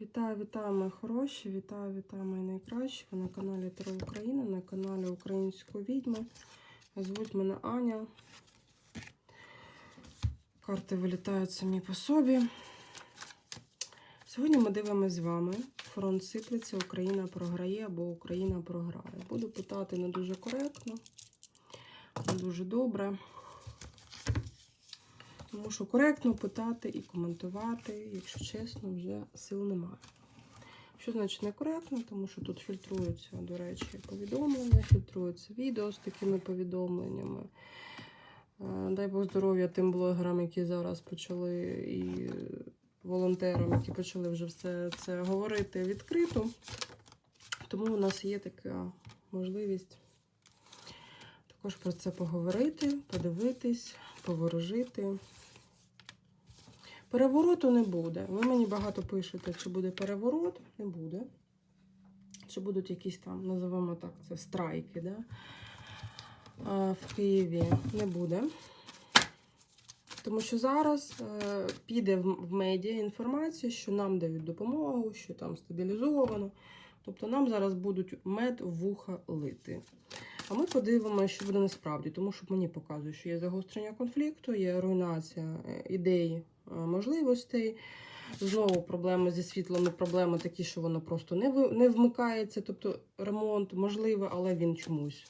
Вітаю, вітаю, мої хороші, вітаю, вітаю, мої найкращі. Ви на каналі Таро Україна, на каналі Української відьми. Звуть мене Аня. Карти вилітають самі по собі. Сьогодні ми дивимося з вами. Фронт сиплеться, Україна програє або Україна програє. Буду питати не дуже коректно, не дуже добре. Що коректно питати і коментувати, якщо чесно, вже сил немає. Що значить некоректно? Тому що тут фільтруються, до речі, повідомлення, фільтруються відео з такими повідомленнями. Е, Дай Бог здоров'я тим блогерам, які зараз почали, і волонтерам, які почали вже все це говорити відкрито. Тому у нас є така можливість також про це поговорити, подивитись, поворожити. Перевороту не буде. Ви мені багато пишете, чи буде переворот, не буде. Чи будуть якісь там, називаємо так, це страйки, да? А, в Києві не буде. Тому що зараз е, піде в, медіа інформація, що нам дають допомогу, що там стабілізовано. Тобто нам зараз будуть мед вуха лити. А ми подивимося, що буде насправді, тому що мені показує, що є загострення конфлікту, є руйнація е, ідей, е, можливостей. Знову проблеми зі світлом, проблеми такі, що воно просто не не вмикається. Тобто ремонт можливий, але він чомусь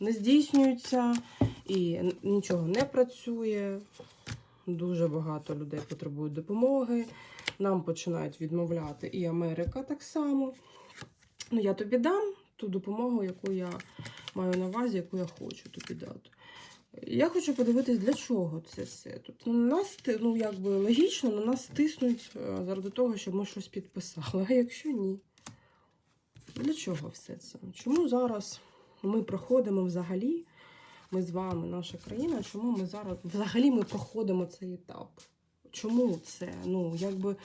не здійснюється і нічого не працює. Дуже багато людей потребують допомоги. Нам починають відмовляти і Америка так само. Ну, я тобі дам ту допомогу, яку я маю на увазі, яку я хочу тобі дати. Я хочу подивитись, для чого це все. Тобто на нас, ну якби логічно, на нас тиснуть е, заради того, щоб ми щось підписали. А якщо ні? Для чого все це? Чому зараз ми проходимо взагалі, ми з вами, наша країна, чому ми зараз взагалі ми проходимо цей етап? Чому це? Ну, якби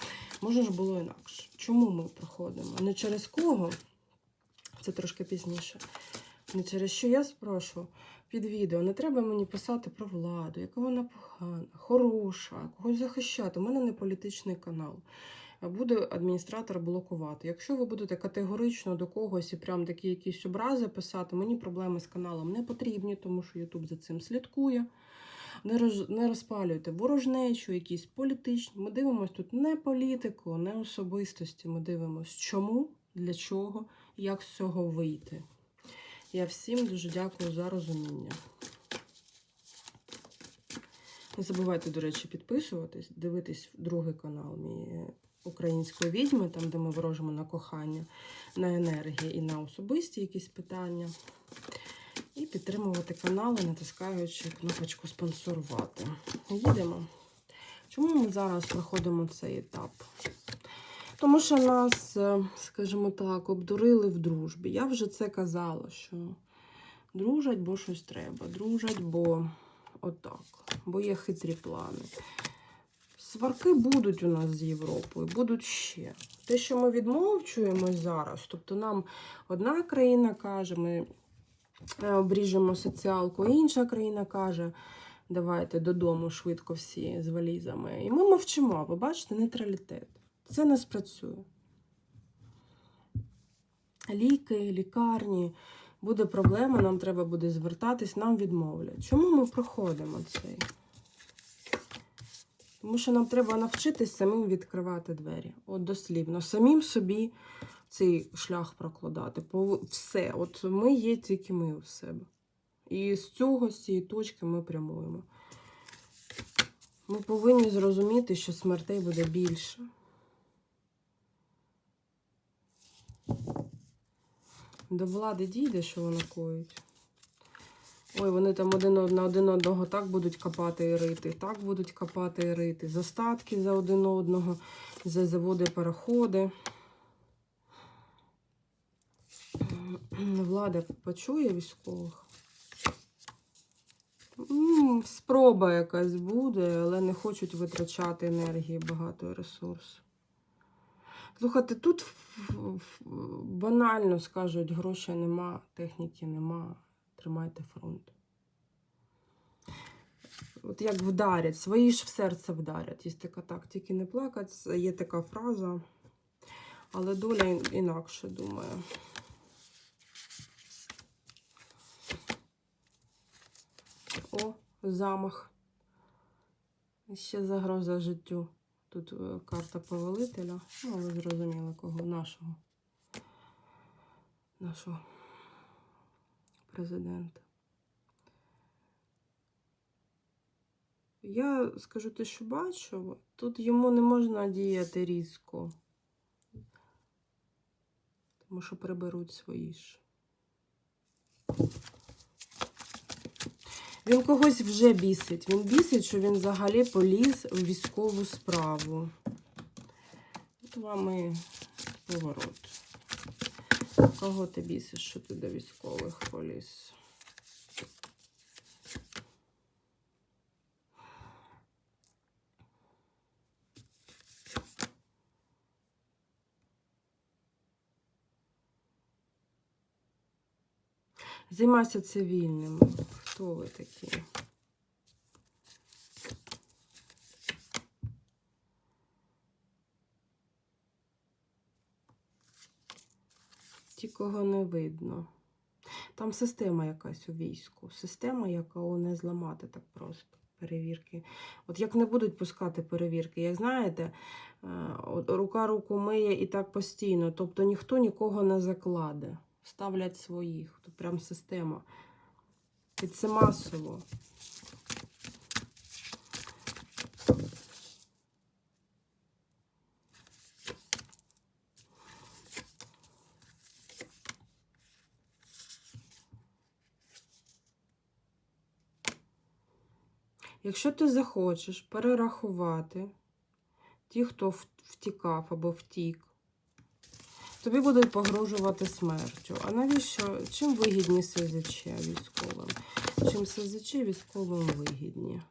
можна ж було інакше. Чому ми проходимо? Не через кого? Це трошки пізніше. Через що я спрошу під відео. Не треба мені писати про владу, яка вона погана, хороша, когось захищати. У мене не політичний канал. Буде адміністратор блокувати. Якщо ви будете категорично до когось і прям такі якісь образи писати, мені проблеми з каналом не потрібні, тому що Ютуб за цим слідкує. Не, роз, не розпалюйте ворожнечу, якісь політичні. Ми дивимося тут не політику, не особистості. Ми дивимося, чому, для чого, як з цього вийти. Я всім дуже дякую за розуміння. Не забувайте, до речі, підписуватись, дивитись другий канал мій української відьми, там, де ми ворожимо на кохання, на енергії і на особисті якісь питання. І підтримувати канали, натискаючи кнопочку спонсорувати. Їдемо. Чому ми зараз проходимо цей етап? Тому що нас, е, скажімо так, обдурили в дружбі. Я вже це казала, що дружать, бо щось треба. Дружать, бо отак. Бо є хитрі плани. Сварки будуть у нас з Європою, будуть ще. Те, що ми відмовчуємось зараз, тобто нам одна країна каже, ми е, обріжемо соціалку, інша країна каже, давайте додому швидко всі з валізами. І ми мовчимо, ви бачите, нейтралітет. Це не спрацює. Ліки, лікарні, буде проблема, нам треба буде звертатись, нам відмовлять. Чому ми проходимо цей? Тому що нам треба навчитись самим відкривати двері. От дослівно. Самим собі цей шлях прокладати. Все. От ми є тільки ми у себе. І з цього, з цієї точки ми прямуємо. Ми повинні зрозуміти, що смертей буде більше. До влади дійде, що вона коїть. Ой, вони там один на один одного так будуть копати і рити, так будуть копати і рити. За статки за один одного, за заводи, переходи. Влада почує військових. Спроба якась буде, але не хочуть витрачати енергії, багато ресурсу. Слухайте, тут банально скажуть, грошей нема, техніки нема, тримайте фронт. От як вдарять, свої ж в серце вдарять. Є така так, тільки не плакать. Є така фраза. Але доля інакше думає. О, замах. Ще загроза життю. Тут е, карта повелителя. Ну, ви зрозуміли, кого нашого. Нашого президента. Я скажу те, що бачу, тут йому не можна діяти різко. Тому що приберуть свої ж. Він когось вже бісить. Він бісить, що він взагалі поліз в військову справу. От вам і поворот. Кого ти бісиш, що ти до військових поліз? Займайся цивільним. Хто ви такі? Ті, не видно. Там система якась у війську. Система, яку не зламати так просто. Перевірки. От як не будуть пускати перевірки, як знаєте, е, рука руку миє і так постійно. Тобто ніхто нікого не закладе. Ставлять своїх. Тут прям система. І це масово. Якщо ти захочеш перерахувати ті, хто втікав або втік, тобі будуть погрожувати смертю. А навіщо? Чим вигідні СЗЧ військовим? Чим СЗЧ військовим вигідні?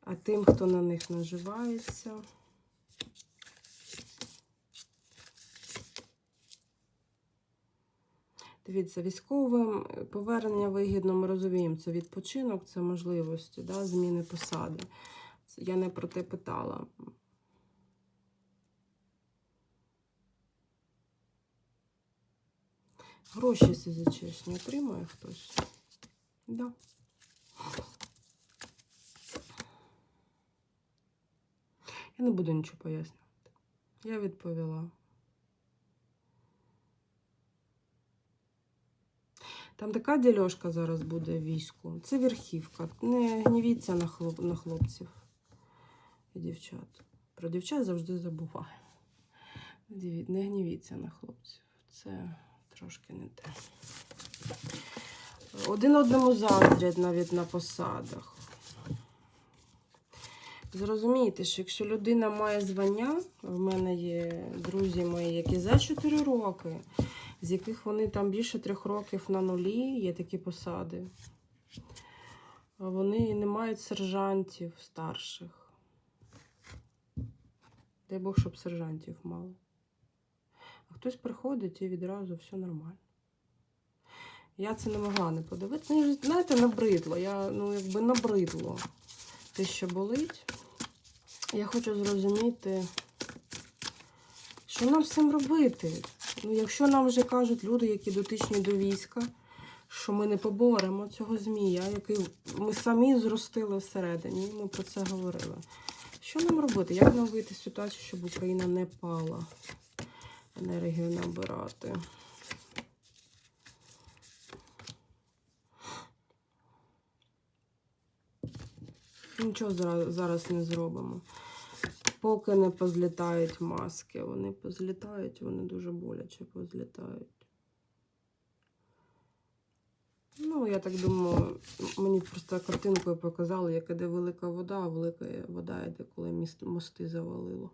А тим, хто на них наживається. Дивіться, військовим повернення вигідно, ми розуміємо, це відпочинок, це можливості, да, зміни посади. Я не про те питала. Гроші СЗЧшні отримує хтось? Да. Я не буду нічого пояснювати. Я відповіла. Там така дільошка зараз буде війську. Це верхівка. Не гнівіться на, хлоп... на хлопців і дівчат. Про дівчат завжди забуваю. Не гнівіться на хлопців. Це трошки не те. Один одному заздрять навіть на посадах. Зрозумійте, що якщо людина має звання, в мене є друзі мої, які за 4 роки, з яких вони там більше трьох років на нулі, є такі посади. Вони не мають сержантів старших. Дай Бог, щоб сержантів мали. Хтось приходить і відразу все нормально. Я це не могла не подивитися. Мені ж, знаєте, набридло. Я, ну, якби набридло те, що болить. Я хочу зрозуміти, що нам з цим робити. Ну, якщо нам вже кажуть люди, які дотичні до війська, що ми не поборемо цього змія, який ми самі зростили всередині, ми про це говорили. Що нам робити? Як нам вийти з ситуації, щоб Україна не пала? Енергію набирати. Нічого зараз не зробимо. Поки не позлітають маски. Вони позлітають, вони дуже боляче позлітають. Ну, я так думаю, мені просто картинкою показали, як іде велика вода, а велика вода йде, коли мости завалило.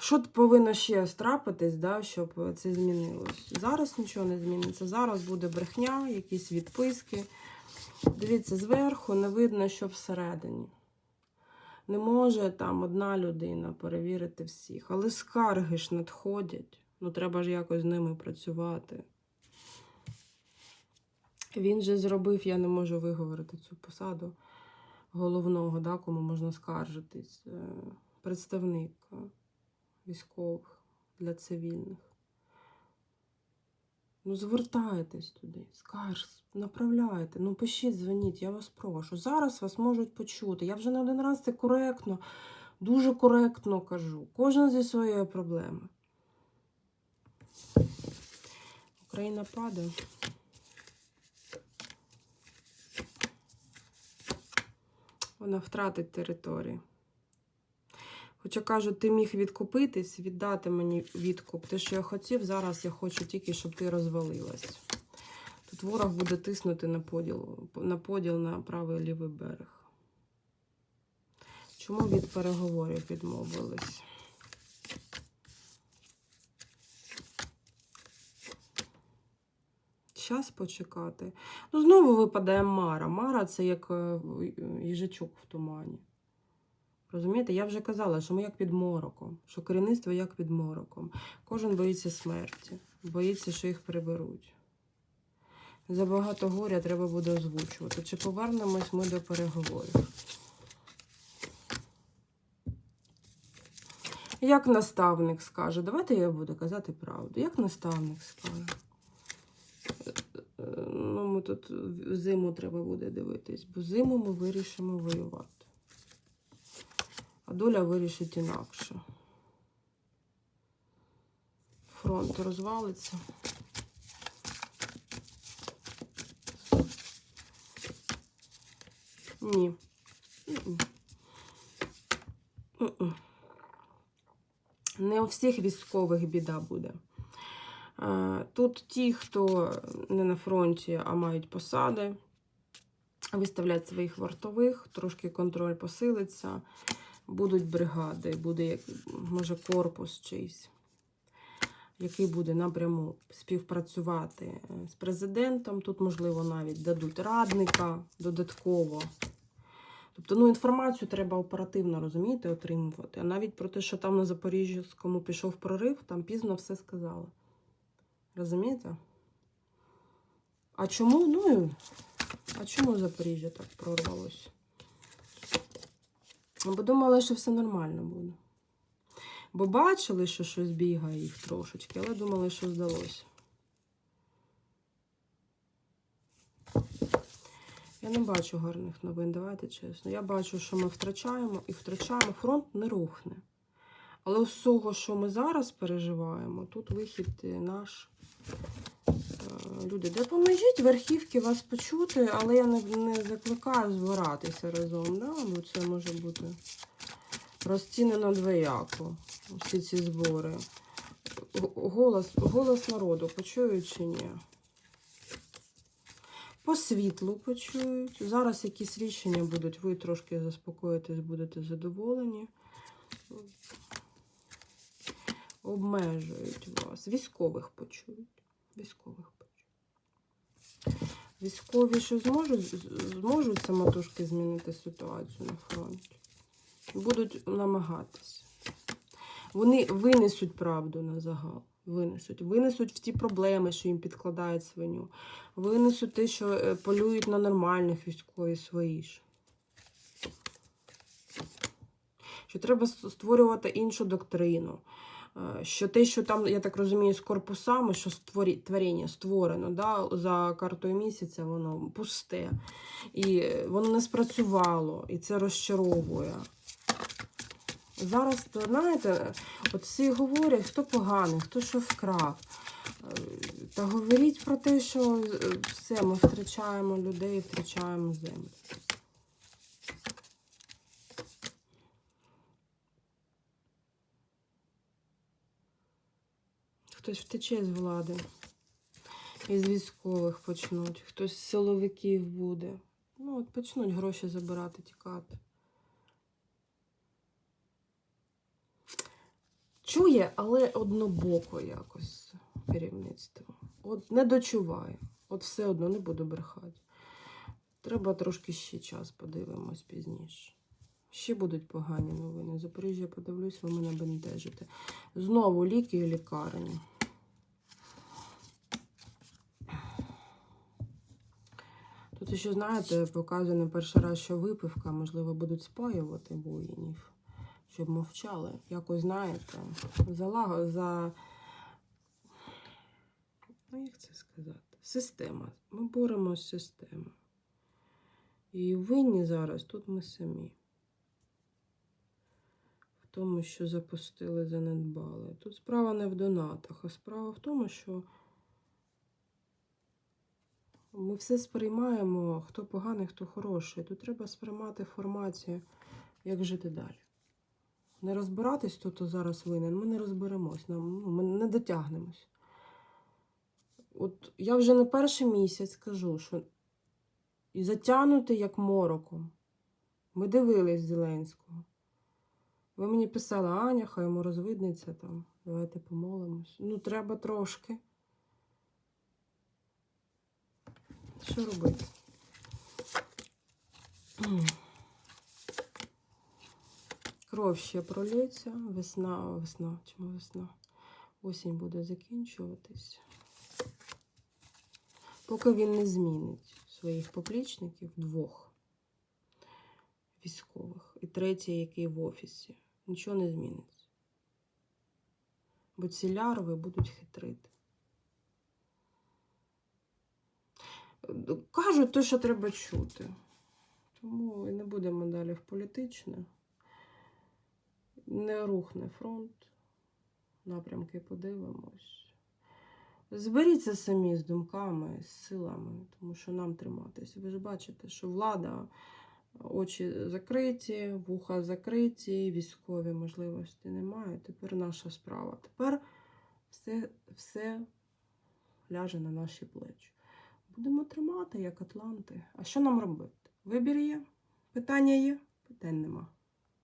Що повинно ще страпитись, да, щоб це змінилось? Зараз нічого не зміниться. Зараз буде брехня, якісь відписки. Дивіться, зверху не видно, що всередині. Не може там одна людина перевірити всіх, але скарги ж надходять. Ну, треба ж якось з ними працювати. Він же зробив, я не можу виговорити цю посаду. головного, да, кому можна скаржитись, е, представник військових для цивільних. Ну, звертайтесь туди, скарж, направляйте, ну пишіть, дзвоніть, я вас прошу. Зараз вас можуть почути. Я вже не один раз це коректно, дуже коректно кажу. Кожен зі своєю проблемою. Україна падає. Вона втратить територію. Хоча кажуть, ти міг відкупитись, віддати мені відкуп. Те, що я хотів, зараз я хочу тільки, щоб ти розвалилась. Тут ворог буде тиснути на поділ, на поділ на правий лівий берег. Чому від переговорів відмовились? Час почекати. Ну, знову випадає Мара. Мара це як е, їжачок в тумані. Розумієте, я вже казала, що ми як під мороком, що керівництво як під мороком. Кожен боїться смерті, боїться, що їх приберуть. Забагато горя треба буде озвучувати. Чи повернемось ми до переговорів? Як наставник скаже, давайте я буду казати правду. Як наставник скаже? Е, Ну, ми тут зиму треба буде дивитись, бо зиму ми вирішимо воювати. А доля вирішить інакше. Фронт розвалиться. Ні. Не у всіх військових біда буде. Е, Тут ті, хто не на фронті, а мають посади, виставлять своїх вартових, трошки контроль посилиться, будуть бригади, буде, як, може, корпус чийсь, який буде напряму співпрацювати е, з президентом. Тут, можливо, навіть дадуть радника додатково. Тобто, ну, інформацію треба оперативно розумієте, отримувати. А навіть про те, що там на Запоріжському пішов прорив, там пізно все сказали. Розумієте? А чому? Ну, а чому Запоріжжя так прорвалося? Бо думали, що все нормально буде. Бо бачили, що щось бігає їх трошечки, але думали, що здалося. Я не бачу гарних новин, давайте чесно. Я бачу, що ми втрачаємо і втрачаємо. Фронт не рухне. Але з того, що ми зараз переживаємо, тут вихід наш. Люди, допоможіть верхівки вас почути, але я не, не закликаю збиратися разом. Да? Бо це може бути розцінено двояко. Всі ці збори. Голос, голос народу почують чи ні? По світлу почують. Зараз якісь рішення будуть, ви трошки заспокоїтесь, будете задоволені. Обмежують вас. Військових почують. Військових. Військові що зможуть, зможуть самотужки змінити ситуацію на фронті. Будуть намагатися. Вони винесуть правду на загал. Винесуть. Винесуть в ті проблеми, що їм підкладають свиню. Винесуть те, що е, полюють на нормальних військові свої ж. Що треба створювати іншу доктрину. Е, Що те, що там, я так розумію, з корпусами, що створі, творіння створено да, за картою місяця, воно пусте. І воно не спрацювало, і це розчаровує. Зараз, знаєте, от всі говорять, хто поганий, хто що вкрав. Е, Та говоріть про те, що е, все, ми втрачаємо людей, втрачаємо землю. Хтось втече з влади. Із військових почнуть, хтось з силовиків буде. Ну, от почнуть гроші забирати, тікати. Чує, але однобоко якось керівництво. От не дочуває. От все одно не буду брехати. Треба трошки ще час, подивимось пізніше. Ще будуть погані новини. Запоріжжя подивлюсь, ви мене бентежите. Знову ліки і лікарні. Це що, знаєте, показує не перший раз, що випивка, можливо, будуть спаювати воїнів, щоб мовчали. Якось, знаєте, за, за... Ну, як це сказати? Система. Ми боремося з системою. І винні зараз тут ми самі. В тому, що запустили, занедбали. Тут справа не в донатах, а справа в тому, що ми все сприймаємо, хто поганий, хто хороший. Тут треба сприймати формацію, як жити далі. Не розбиратись, хто то зараз винен, ми не розберемось, ну, ми не дотягнемось. От я вже не перший місяць кажу, що і затягнути як мороком. Ми дивились Зеленського. Ви мені писали, Аня, хай йому розвиднеться там. Давайте помолимось. Ну, треба трошки. Що робити? Кров ще пролється, весна, весна, чому весна? Осінь буде закінчуватись. Поки він не змінить своїх поплічників двох військових і третій, який в офісі, нічого не зміниться. Бо ці лярви будуть хитрити. Кажуть те, що треба чути. Тому і не будемо далі в політичне. Не рухне фронт. Напрямки подивимось. Зберіться самі з думками, з силами, тому що нам триматися. Ви ж бачите, що влада, очі закриті, вуха закриті, військові можливості немає. Тепер наша справа. Тепер все, все ляже на наші плечі. Будемо тримати, як Атланти. А що нам робити? Вибір є? Питання є? Питань нема.